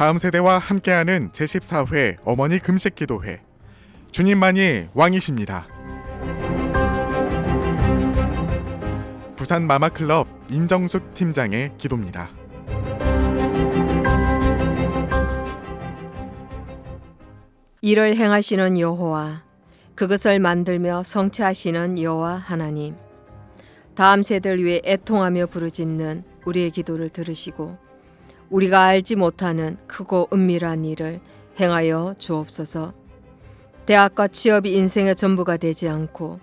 다음 세대와 함께하는 제14회 어머니 금식 기도회. 주님만이 왕이십니다. 부산 마마클럽 임정숙 팀장의 기도입니다. 이를 행하시는 여호와 그것을 만들며 성취하시는 여호와 하나님 다음 세대를 위해 애통하며 부르짖는 우리의 기도를 들으시고 우리가 알지 못하는 크고 은밀한 일을 행하여 주옵소서 대학과 취업이 인생의 전부가 되지 않고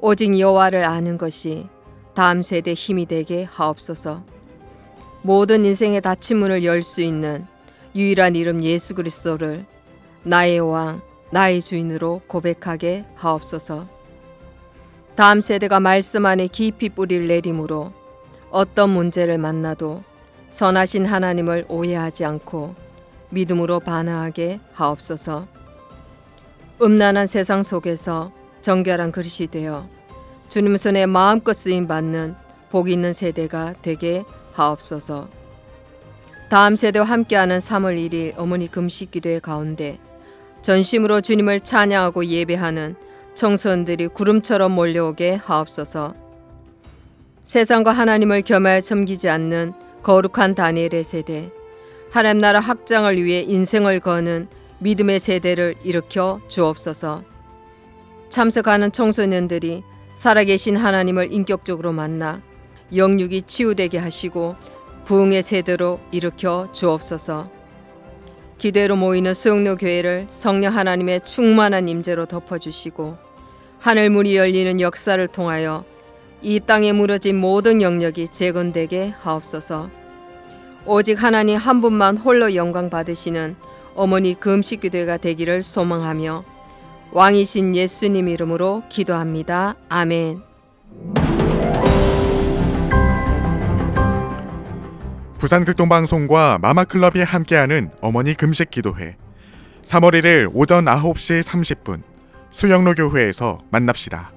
오직 여호와를 아는 것이 다음 세대 힘이 되게 하옵소서 모든 인생의 닫힌 문을 열 수 있는 유일한 이름 예수 그리스도를 나의 왕, 나의 주인으로 고백하게 하옵소서. 다음 세대가 말씀 안에 깊이 뿌리를 내림으로 어떤 문제를 만나도 선하신 하나님을 오해하지 않고 믿음으로 반응하게 하옵소서. 음란한 세상 속에서 정결한 그릇이 되어 주님 손에 마음껏 쓰임 받는 복 있는 세대가 되게 하옵소서. 다음 세대와 함께하는 3월 1일 어머니 금식 기도회 가운데 전심으로 주님을 찬양하고 예배하는 청소년들이 구름처럼 몰려오게 하옵소서. 세상과 하나님을 겸하여 섬기지 않는 거룩한 다니엘의 세대, 하나님 나라 확장을 위해 인생을 거는 믿음의 세대를 일으켜 주옵소서. 참석하는 청소년들이 살아계신 하나님을 인격적으로 만나 영육이 치유되게 하시고 부흥의 세대로 일으켜 주옵소서. 기대로 모이는 수영로 교회를 성령 하나님의 충만한 임재로 덮어주시고 하늘 문이 열리는 역사를 통하여 이 땅에 무너진 모든 영역이 재건되게 하옵소서. 오직 하나님 한 분만 홀로 영광 받으시는 어머니 금식 기도가 되기를 소망하며 왕이신 예수님 이름으로 기도합니다. 아멘. 부산 극동방송과 마마클럽이 함께하는 어머니 금식 기도회. 3월 1일 오전 9시 30분 수영로 교회에서 만납시다.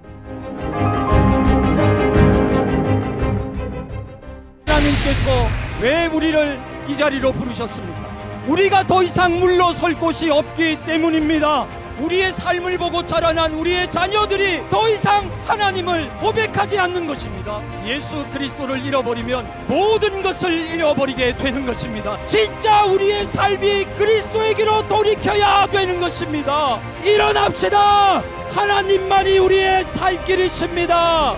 하나님께서 왜 우리를 이 자리로 부르셨습니까? 우리가 더 이상 물러설 곳이 없기 때문입니다. 우리의 삶을 보고 자라난 우리의 자녀들이 더 이상 하나님을 고백하지 않는 것입니다. 예수 그리스도를 잃어버리면 모든 것을 잃어버리게 되는 것입니다. 진짜 우리의 삶이 그리스도에게로 돌이켜야 되는 것입니다. 일어납시다. 하나님만이 우리의 살 길이십니다.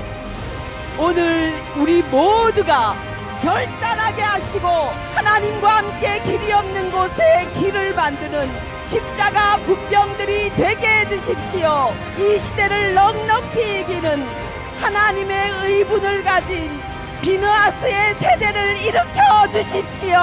오늘 우리 모두가 결단하게 하시고 하나님과 함께 길이 없는 곳에 길을 만드는 십자가 군병들이 되게 해주십시오. 이 시대를 넉넉히 이기는 하나님의 의분을 가진 비느하스의 세대를 일으켜 주십시오.